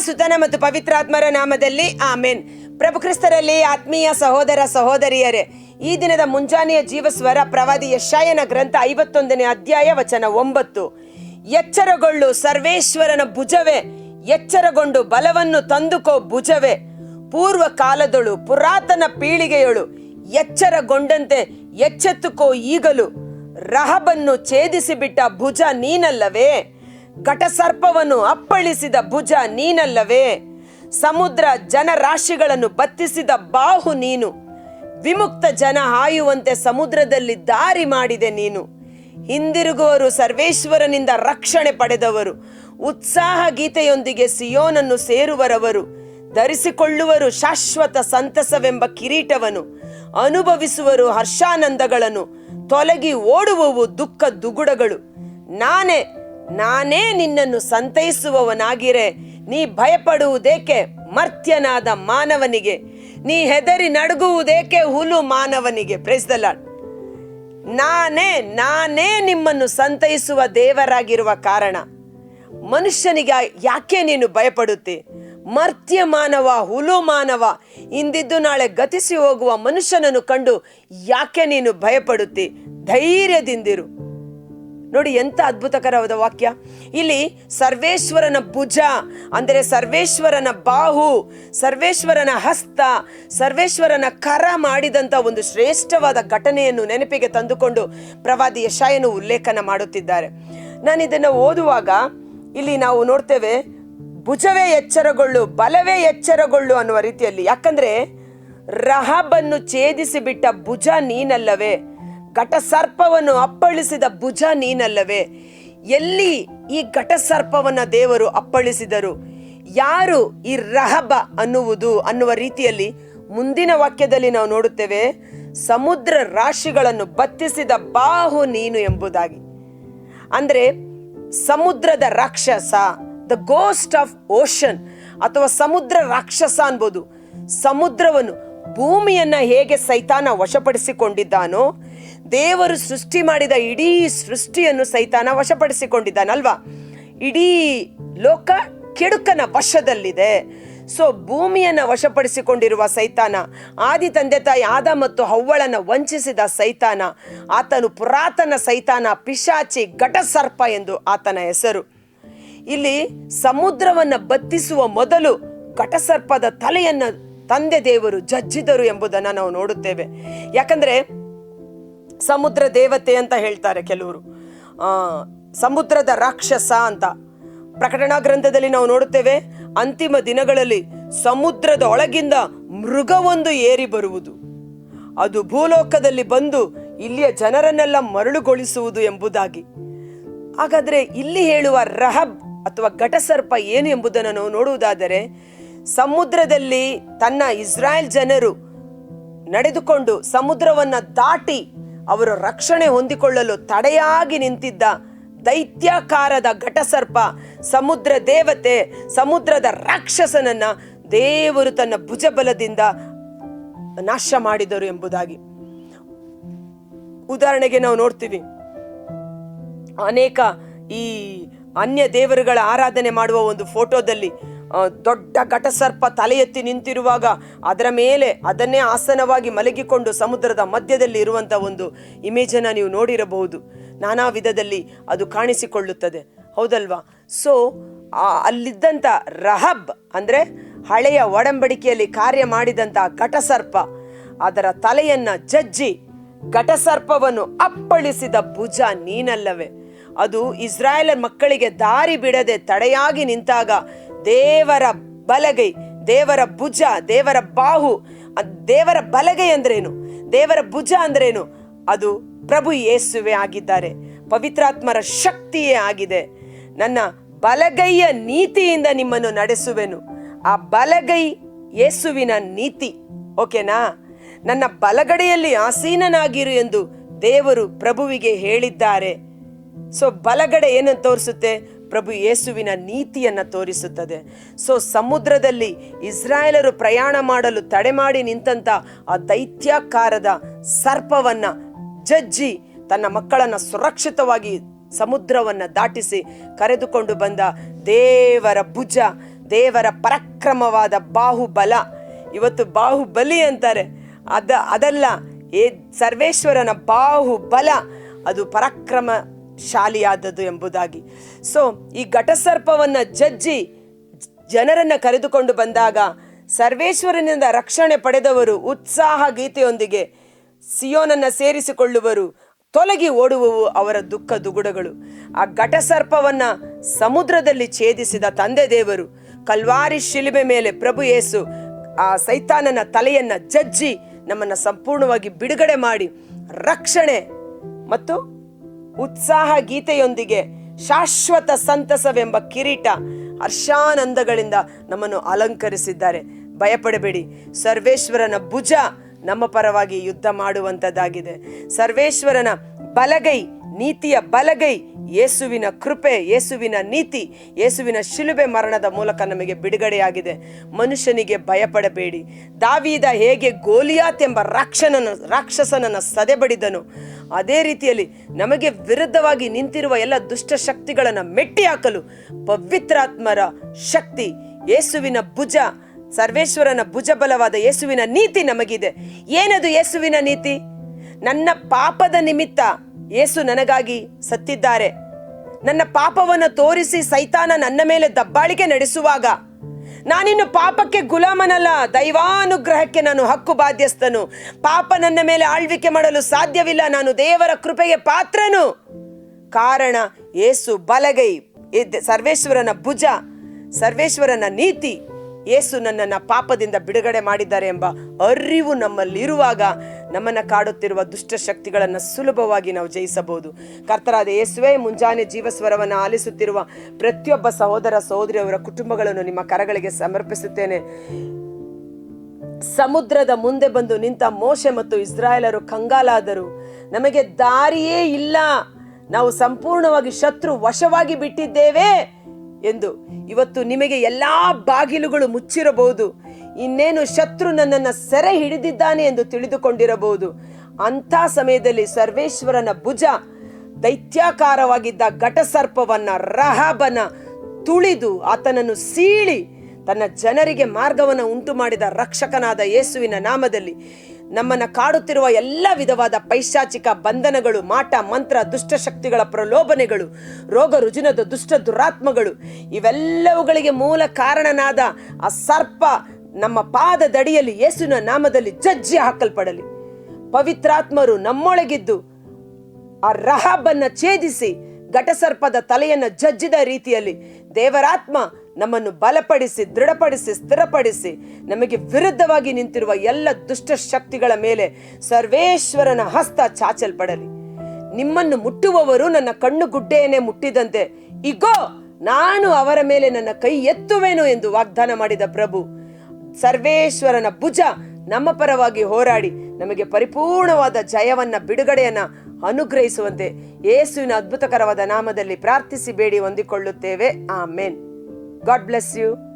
ಸುತನ ಮತ್ತು ಪವಿತ್ರಾತ್ಮರ ನಾಮದಲ್ಲಿ ಆಮೇನ್. ಪ್ರಭು ಕ್ರಿಸ್ತರಲ್ಲಿ ಆತ್ಮೀಯ ಸಹೋದರ ಸಹೋದರಿಯರೇ, ಈ ದಿನದ ಮುಂಜಾನೆಯ ಜೀವಸ್ವರ ಪ್ರವಾದಿ ಯಶಾಯನ ಗ್ರಂಥ ಐವತ್ತೊಂದನೇ ಅಧ್ಯಾಯ ವಚನ ಒಂಬತ್ತು. ಎಚ್ಚರಗೊಳ್ಳು ಸರ್ವೇಶ್ವರನ ಭುಜವೇ, ಎಚ್ಚರಗೊಂಡು ಬಲವನ್ನು ತಂದುಕೋ ಭುಜವೇ. ಪೂರ್ವ ಕಾಲದಳು ಪುರಾತನ ಪೀಳಿಗೆಯಳು ಎಚ್ಚರಗೊಂಡಂತೆ ಎಚ್ಚೆತ್ತುಕೋ ಈಗಲು, ರಹಬನ್ನು ಛೇದಿಸಿಬಿಟ್ಟ ಭುಜ ನೀನಲ್ಲವೇ? ಘಟಸರ್ಪವನ್ನು ಅಪ್ಪಳಿಸಿದ ಭುಜ ನೀನಲ್ಲವೇ? ಸಮುದ್ರ ಜನರಾಶಿಗಳನ್ನು ಬತ್ತಿಸಿದ ಬಾಹು ನೀನು. ವಿಮುಕ್ತ ಜನ ಹಾಯುವಂತೆ ಸಮುದ್ರದಲ್ಲಿ ದಾರಿ ಮಾಡಿದೆ ನೀನು. ಹಿಂದಿರುಗುವರು ಸರ್ವೇಶ್ವರನಿಂದ ರಕ್ಷಣೆ ಪಡೆದವರು. ಉತ್ಸಾಹ ಗೀತೆಯೊಂದಿಗೆ ಸಿಯೋನನ್ನು ಸೇರುವರವರು. ಧರಿಸಿಕೊಳ್ಳುವರು ಶಾಶ್ವತ ಸಂತಸವೆಂಬ ಕಿರೀಟವನ್ನು ಅನುಭವಿಸುವರು ಹರ್ಷಾನಂದಗಳನ್ನು. ತೊಲಗಿ ಓಡುವವು ದುಃಖ ದುಗುಡಗಳು. ನಾನೇ ನಾನೇ ನಿನ್ನನ್ನು ಸಂತೈಸುವವನಾಗಿರೆ. ನೀ ಭಯಪಡುವುದೇಕೆ? ಮರ್ತ್ಯನಾದ ಮಾನವನಿಗೆ. ನೀ ಹೆದರಿ ನಡುಗುವುದೇಕೆ? ಹುಲು ಮಾನವನಿಗೆ. ಪ್ರೆಸ್ದಲ್ಲ ನಾನೇ ನಾನೇ ನಿಮ್ಮನ್ನು ಸಂತೈಸುವ ದೇವರಾಗಿರುವ ಕಾರಣ. ಮನುಷ್ಯನಿಗೆ ಯಾಕೆ ನೀನು ಭಯಪಡುತ್ತಿ? ಮರ್ತ್ಯ ಮಾನವ, ಹುಲು ಮಾನವ, ಇಂದಿದ್ದು ನಾಳೆ ಗತಿಸಿ ಹೋಗುವ ಮನುಷ್ಯನನ್ನು ಕಂಡು ಯಾಕೆ ನೀನು ಭಯಪಡುತ್ತಿ? ಧೈರ್ಯದಿಂದಿರು. ನೋಡಿ ಎಂಥ ಅದ್ಭುತಕರವಾದ ವಾಕ್ಯ. ಇಲ್ಲಿ ಸರ್ವೇಶ್ವರನ ಭುಜ, ಅಂದರೆ ಸರ್ವೇಶ್ವರನ ಬಾಹು, ಸರ್ವೇಶ್ವರನ ಹಸ್ತ, ಸರ್ವೇಶ್ವರನ ಕರ ಮಾಡಿದಂಥ ಒಂದು ಶ್ರೇಷ್ಠವಾದ ಘಟನೆಯನ್ನು ನೆನಪಿಗೆ ತಂದುಕೊಂಡು ಪ್ರವಾದಿ ಯಶಾಯನು ಉಲ್ಲೇಖನ ಮಾಡುತ್ತಿದ್ದಾರೆ. ನಾನು ಇದನ್ನು ಓದುವಾಗ ಇಲ್ಲಿ ನಾವು ನೋಡ್ತೇವೆ, ಭುಜವೇ ಎಚ್ಚರಗೊಳ್ಳು, ಬಲವೇ ಎಚ್ಚರಗೊಳ್ಳು ಅನ್ನುವ ರೀತಿಯಲ್ಲಿ. ಯಾಕಂದ್ರೆ ರಹಬನ್ನು ಛೇದಿಸಿ ಬಿಟ್ಟ ಭುಜ ನೀನಲ್ಲವೇ? ಘಟಸರ್ಪವನ್ನು ಅಪ್ಪಳಿಸಿದ ಭುಜ ನೀನಲ್ಲವೇ? ಎಲ್ಲಿ ಈ ಘಟಸರ್ಪವನ್ನು ದೇವರು ಅಪ್ಪಳಿಸಿದರು? ಯಾರು ಈ ರಹಬ ಅನ್ನುವುದು ಅನ್ನುವ ರೀತಿಯಲ್ಲಿ ಮುಂದಿನ ವಾಕ್ಯದಲ್ಲಿ ನಾವು ನೋಡುತ್ತೇವೆ, ಸಮುದ್ರ ರಾಶಿಗಳನ್ನು ಬತ್ತಿಸಿದ ಬಾಹು ನೀನು ಎಂಬುದಾಗಿ. ಅಂದರೆ ಸಮುದ್ರದ ರಾಕ್ಷಸ ದ ಗೋಸ್ಟ್ ಆಫ್ ಓಷನ್ ಅಥವಾ ಸಮುದ್ರ ರಾಕ್ಷಸ ಅನ್ಬೋದು. ಸಮುದ್ರವನ್ನು ಭೂಮಿಯನ್ನು ಹೇಗೆ ಸೈತಾನ ವಶಪಡಿಸಿಕೊಂಡಿದ್ದಾನೋ ದೇವರು ಸೃಷ್ಟಿ ಮಾಡಿದ ಇಡೀ ಸೃಷ್ಟಿಯನ್ನು ಸೈತಾನ ವಶಪಡಿಸಿಕೊಂಡಿದ್ದಾನಲ್ವಾ? ಇಡೀ ಲೋಕ ಕೆಡುಕನ ವಶದಲ್ಲಿದೆ. ಸೊ ಭೂಮಿಯನ್ನು ವಶಪಡಿಸಿಕೊಂಡಿರುವ ಸೈತಾನ ಆದಿ ತಂದೆ ತಾಯಿ ಆದ ಮತ್ತು ಹವ್ವಳನ್ನು ವಂಚಿಸಿದ ಸೈತಾನ, ಆತನು ಪುರಾತನ ಸೈತಾನ ಪಿಶಾಚಿ ಘಟಸರ್ಪ ಎಂದು ಆತನ ಹೆಸರು. ಇಲ್ಲಿ ಸಮುದ್ರವನ್ನು ಬತ್ತಿಸುವ ಮೊದಲು ಘಟಸರ್ಪದ ತಲೆಯನ್ನು ತಂದೆ ದೇವರು ಜಜ್ಜಿದರು ಎಂಬುದನ್ನು ನಾವು ನೋಡುತ್ತೇವೆ. ಯಾಕಂದ್ರೆ ಸಮುದ್ರ ದೇವತೆ ಅಂತ ಹೇಳ್ತಾರೆ ಕೆಲವರು. ಸಮುದ್ರದ ರಾಕ್ಷಸ ಅಂತ. ಪ್ರಕಟಣಾ ಗ್ರಂಥದಲ್ಲಿ ನಾವು ನೋಡುತ್ತೇವೆ, ಅಂತಿಮ ದಿನಗಳಲ್ಲಿ ಸಮುದ್ರದ ಒಳಗಿಂದ ಮೃಗವೊಂದು ಏರಿ ಬರುವುದು. ಅದು ಭೂಲೋಕದಲ್ಲಿ ಬಂದು ಇಲ್ಲಿಯ ಜನರನ್ನೆಲ್ಲ ಮರಳುಗೊಳಿಸುವುದು ಎಂಬುದಾಗಿ. ಹಾಗಾದ್ರೆ ಇಲ್ಲಿ ಹೇಳುವ ರಹಬ್ ಅಥವಾ ಘಟಸರ್ಪ ಏನು ಎಂಬುದನ್ನು ನಾವು ನೋಡುವುದಾದರೆ, ಸಮುದ್ರದಲ್ಲಿ ತನ್ನ ಇಸ್ರಾಯೇಲ್ ಜನರು ನಡೆದುಕೊಂಡು ಸಮುದ್ರವನ್ನ ದಾಟಿ ಅವರು ರಕ್ಷಣೆ ಹೊಂದಿಕೊಳ್ಳಲು ತಡೆಯಾಗಿ ನಿಂತಿದ್ದ ದೈತ್ಯಾಕಾರದ ಘಟಸರ್ಪ, ಸಮುದ್ರ ದೇವತೆ, ಸಮುದ್ರದ ರಾಕ್ಷಸನನ್ನ ದೇವರು ತನ್ನ ಭುಜಬಲದಿಂದ ನಾಶ ಮಾಡಿದರು ಎಂಬುದಾಗಿ. ಉದಾಹರಣೆಗೆ ನಾವು ನೋಡ್ತೀವಿ, ಅನೇಕ ಈ ಅನ್ಯ ದೇವರುಗಳ ಆರಾಧನೆ ಮಾಡುವ ಒಂದು ಫೋಟೋದಲ್ಲಿ ದೊಡ್ಡ ಘಟಸರ್ಪ ತಲೆ ಎತ್ತಿ ನಿಂತಿರುವಾಗ ಅದರ ಮೇಲೆ ಅದನ್ನೇ ಆಸನವಾಗಿ ಮಲಗಿಕೊಂಡು ಸಮುದ್ರದ ಮಧ್ಯದಲ್ಲಿ ಇರುವಂಥ ಒಂದು ಇಮೇಜನ್ನು ನೀವು ನೋಡಿರಬಹುದು. ನಾನಾ ವಿಧದಲ್ಲಿ ಅದು ಕಾಣಿಸಿಕೊಳ್ಳುತ್ತದೆ. ಹೌದಲ್ವಾ? ಸೊ ಅಲ್ಲಿದ್ದಂಥ ರಹಬ್ ಅಂದರೆ ಹಳೆಯ ಒಡಂಬಡಿಕೆಯಲ್ಲಿ ಕಾರ್ಯ ಮಾಡಿದಂಥ ಘಟಸರ್ಪ ಅದರ ತಲೆಯನ್ನು ಜಜ್ಜಿ ಘಟಸರ್ಪವನ್ನು ಅಪ್ಪಳಿಸಿದ ಭುಜ ನೀನಲ್ಲವೇ. ಅದು ಇಸ್ರಾಯೇಲರ್ ಮಕ್ಕಳಿಗೆ ದಾರಿ ಬಿಡದೆ ತಡೆಯಾಗಿ ನಿಂತಾಗ ದೇವರ ಬಲಗೈ, ದೇವರ ಭುಜ, ದೇವರ ಬಾಹು ದೇವರ ಬಲಗೈ ಅಂದ್ರೇನು? ದೇವರ ಭುಜ ಅಂದ್ರೇನು? ಅದು ಪ್ರಭು ಯೇಸುವೆ ಆಗಿದ್ದಾರೆ. ಪವಿತ್ರಾತ್ಮರ ಶಕ್ತಿಯೇ ಆಗಿದೆ. ನನ್ನ ಬಲಗೈಯ ನೀತಿಯಿಂದ ನಿಮ್ಮನ್ನು ನಡೆಸುವೆನು. ಆ ಬಲಗೈ ಯೇಸುವಿನ ನೀತಿ. ಓಕೆನಾ? ನನ್ನ ಬಲಗಡೆಯಲ್ಲಿ ಆಸೀನನಾಗಿರು ಎಂದು ದೇವರು ಪ್ರಭುವಿಗೆ ಹೇಳಿದ್ದಾರೆ. ಸೊ, ಬಲಗಡೆ ಏನನ್ನು ತೋರಿಸುತ್ತೆ? ಪ್ರಭು ಯೇಸುವಿನ ನೀತಿಯನ್ನು ತೋರಿಸುತ್ತದೆ. ಸೊ ಸಮುದ್ರದಲ್ಲಿ ಇಸ್ರಾಯೇಲರು ಪ್ರಯಾಣ ಮಾಡಲು ತಡೆ ಮಾಡಿ ನಿಂತಂಥ ಆ ದೈತ್ಯಾಕಾರದ ಸರ್ಪವನ್ನು ಜಜ್ಜಿ ತನ್ನ ಮಕ್ಕಳನ್ನು ಸುರಕ್ಷಿತವಾಗಿ ಸಮುದ್ರವನ್ನು ದಾಟಿಸಿ ಕರೆದುಕೊಂಡು ಬಂದ ದೇವರ ಭುಜ, ದೇವರ ಪರಾಕ್ರಮವಾದ ಬಾಹುಬಲ. ಇವತ್ತು ಬಾಹುಬಲಿ ಅಂತಾರೆ. ಅದ, ಅದಲ್ಲ, ಏ ಸರ್ವೇಶ್ವರನ ಬಾಹುಬಲ. ಅದು ಪರಾಕ್ರಮಶಾಲಿಯಾದದ್ದು ಎಂಬುದಾಗಿ. ಸೊ ಈ ಘಟಸರ್ಪವನ್ನು ಜಜ್ಜಿ ಜನರನ್ನು ಕರೆದುಕೊಂಡು ಬಂದಾಗ ಸರ್ವೇಶ್ವರನಿಂದ ರಕ್ಷಣೆ ಪಡೆದವರು ಉತ್ಸಾಹ ಗೀತೆಯೊಂದಿಗೆ ಸಿಯೋನನ್ನು ಸೇರಿಸಿಕೊಳ್ಳುವರು, ತೊಲಗಿ ಓಡುವವು ಅವರ ದುಃಖ ದುಗುಡಗಳು. ಆ ಘಟಸರ್ಪವನ್ನು ಸಮುದ್ರದಲ್ಲಿ ಛೇದಿಸಿದ ತಂದೆ ದೇವರು ಕಲ್ವಾರಿ ಶಿಲುಬೆ ಮೇಲೆ ಪ್ರಭು ಯೇಸು ಆ ಸೈತಾನನ ತಲೆಯನ್ನು ಜಜ್ಜಿ ನಮ್ಮನ್ನು ಸಂಪೂರ್ಣವಾಗಿ ಬಿಡುಗಡೆ ಮಾಡಿ, ರಕ್ಷಣೆ ಮತ್ತು ಉತ್ಸಾಹ ಗೀತೆಯೊಂದಿಗೆ ಶಾಶ್ವತ ಸಂತಸವೆಂಬ ಕಿರೀಟ ಹರ್ಷಾನಂದಗಳಿಂದ ನಮ್ಮನ್ನು ಅಲಂಕರಿಸಿದ್ದಾರೆ. ಭಯಪಡಬೇಡಿ. ಸರ್ವೇಶ್ವರನ ಭುಜ ನಮ್ಮ ಪರವಾಗಿ ಯುದ್ಧ ಮಾಡುವಂಥದ್ದಾಗಿದೆ ಸರ್ವೇಶ್ವರನ ಬಲಗೈ, ನೀತಿಯ ಬಲಗೈ ಯೇಸುವಿನ ಕೃಪೆ, ಯೇಸುವಿನ ನೀತಿ, ಯೇಸುವಿನ ಶಿಲುಬೆ ಮರಣದ ಮೂಲಕ ನಮಗೆ ಬಿಡುಗಡೆಯಾಗಿದೆ. ಮನುಷ್ಯನಿಗೆ ಭಯಪಡಬೇಡಿ. ದಾವಿದ ಹೇಗೆ ಗೋಲಿಯಾತ್ ಎಂಬ ರಾಕ್ಷನನ್ನು ರಾಕ್ಷಸನನ್ನು ಸದೆಬಡಿದನು, ಅದೇ ರೀತಿಯಲ್ಲಿ ನಮಗೆ ವಿರುದ್ಧವಾಗಿ ನಿಂತಿರುವ ಎಲ್ಲ ದುಷ್ಟ ಶಕ್ತಿಗಳನ್ನು ಮೆಟ್ಟಿ ಹಾಕಲು ಪವಿತ್ರಾತ್ಮರ ಶಕ್ತಿ, ಯೇಸುವಿನ ಭುಜ, ಸರ್ವೇಶ್ವರನ ಭುಜಬಲವಾದ ಯೇಸುವಿನ ನೀತಿ ನಮಗಿದೆ. ಏನದು ಯೇಸುವಿನ ನೀತಿ? ನನ್ನ ಪಾಪದ ನಿಮಿತ್ತ ಯೇಸು ನನಗಾಗಿ ಸತ್ತಿದ್ದಾರೆ. ನನ್ನ ಪಾಪವನ್ನು ತೋರಿಸಿ ಸೈತಾನ ನನ್ನ ಮೇಲೆ ದಬ್ಬಾಳಿಕೆ ನಡೆಸುವಾಗ ನಾನಿನ್ನು ಪಾಪಕ್ಕೆ ಗುಲಾಮನಲ್ಲ, ದೈವಾನುಗ್ರಹಕ್ಕೆ ನಾನು ಹಕ್ಕು ಬಾಧ್ಯಸ್ಥನು. ಪಾಪ ನನ್ನ ಮೇಲೆ ಆಳ್ವಿಕೆ ಮಾಡಲು ಸಾಧ್ಯವಿಲ್ಲ, ನಾನು ದೇವರ ಕೃಪೆಗೆ ಪಾತ್ರನು. ಕಾರಣ ಏಸು ಬಲಗೈ ಸರ್ವೇಶ್ವರನ ಭುಜ, ಸರ್ವೇಶ್ವರನ ನೀತಿ. ಯೇಸು ನನ್ನನ್ನು ಪಾಪದಿಂದ ಬಿಡುಗಡೆ ಮಾಡಿದ್ದಾರೆ ಎಂಬ ಅರಿವು ನಮ್ಮಲ್ಲಿರುವಾಗ ನಮ್ಮನ್ನು ಕಾಡುತ್ತಿರುವ ದುಷ್ಟಶಕ್ತಿಗಳನ್ನು ಸುಲಭವಾಗಿ ನಾವು ಜಯಿಸಬಹುದು. ಕರ್ತರಾದ ಯೇಸುವೆ, ಮುಂಜಾನೆ ಜೀವಸ್ವರವನ್ನು ಆಲಿಸುತ್ತಿರುವ ಪ್ರತಿಯೊಬ್ಬ ಸಹೋದರ ಸಹೋದರಿಯವರ ಕುಟುಂಬಗಳನ್ನು ನಿಮ್ಮ ಕರಗಳಿಗೆ ಸಮರ್ಪಿಸುತ್ತೇನೆ. ಸಮುದ್ರದ ಮುಂದೆ ಬಂದು ನಿಂತ ಮೋಶೆ ಮತ್ತು ಇಸ್ರಾಯೇಲರು ಕಂಗಾಲಾದರು. ನಮಗೆ ದಾರಿಯೇ ಇಲ್ಲ. ನಾವು ಸಂಪೂರ್ಣವಾಗಿ ಶತ್ರು ವಶವಾಗಿ ಬಿಟ್ಟಿದ್ದೇವೆ. ಎಂದು. ಇವತ್ತು ನಿಮಗೆ ಎಲ್ಲಾ ಬಾಗಿಲುಗಳು ಮುಚ್ಚಿರಬಹುದು. ಇನ್ನೇನು ಶತ್ರು ನನ್ನನ್ನು ಸೆರೆ ಹಿಡಿದಿದ್ದಾನೆ ಎಂದು ತಿಳಿದುಕೊಂಡಿರಬಹುದು. ಅಂಥ ಸಮಯದಲ್ಲಿ ಸರ್ವೇಶ್ವರನ ಭುಜ, ದೈತ್ಯಾಕಾರವಾಗಿದ್ದ ಘಟಸರ್ಪವನ್ನ ರಹಬನ ತುಳಿದು ಆತನನ್ನು ಸೀಳಿ ತನ್ನ ಜನರಿಗೆ ಮಾರ್ಗವನ್ನು ಉಂಟು ಮಾಡಿದ ರಕ್ಷಕನಾದ ಯೇಸುವಿನ ನಾಮದಲ್ಲಿ ನಮ್ಮನ್ನ ಕಾಡುತ್ತಿರುವ ಎಲ್ಲ ವಿಧವಾದ ಪೈಶಾಚಿಕ ಬಂಧನಗಳು, ಮಾಟ, ಮಂತ್ರ ದುಷ್ಟಶಕ್ತಿಗಳ ಪ್ರಲೋಭನೆಗಳು, ರೋಗ ರುಜಿನದ ದುಷ್ಟ ದುರಾತ್ಮಗಳು, ಇವೆಲ್ಲವುಗಳಿಗೆ ಮೂಲ ಕಾರಣನಾದ ಆ ಸರ್ಪ ನಮ್ಮ ಪಾದದಡಿಯಲ್ಲಿ ಯೇಸುನ ನಾಮದಲ್ಲಿ ಜಜ್ಜಿ ಹಾಕಲ್ಪಡಲಿ. ಪವಿತ್ರಾತ್ಮರು ನಮ್ಮೊಳಗಿದ್ದು ಆ ರಹಾಬನ್ನ ಛೇದಿಸಿ ಘಟಸರ್ಪದ ತಲೆಯನ್ನ ಜಜ್ಜಿದ ರೀತಿಯಲ್ಲಿ ದೇವರಾತ್ಮ ನಮ್ಮನ್ನು ಬಲಪಡಿಸಿ, ದೃಢಪಡಿಸಿ, ಸ್ಥಿರಪಡಿಸಿ, ನಮಗೆ ವಿರುದ್ಧವಾಗಿ ನಿಂತಿರುವ ಎಲ್ಲ ದುಷ್ಟ ಶಕ್ತಿಗಳ ಮೇಲೆ ಸರ್ವೇಶ್ವರನ ಹಸ್ತ ಚಾಚಲ್ಪಡಲಿ. ನಿಮ್ಮನ್ನು ಮುಟ್ಟುವವರು ನನ್ನ ಕಣ್ಣು ಗುಡ್ಡೆಯನ್ನೇ ಮುಟ್ಟಿದಂತೆ, ಇಗೋ, ನಾನು ಅವರ ಮೇಲೆ ನನ್ನ ಕೈ ಎತ್ತುವೆನು ಎಂದು ವಾಗ್ದಾನ ಮಾಡಿದ ಪ್ರಭು. ಸರ್ವೇಶ್ವರನ ಭುಜ ನಮ್ಮ ಪರವಾಗಿ ಹೋರಾಡಿ, ನಮಗೆ ಪರಿಪೂರ್ಣವಾದ ಜಯವನ್ನ, ಬಿಡುಗಡೆಯನ್ನ ಅನುಗ್ರಹಿಸುವಂತೆ ಯೇಸುವಿನ ಅದ್ಭುತಕರವಾದ ನಾಮದಲ್ಲಿ ಪ್ರಾರ್ಥಿಸಿ, ಬೇಡಿ, ಹೊಂದಿಕೊಳ್ಳುತ್ತೇವೆ. ಆಮೇನ್. God bless you.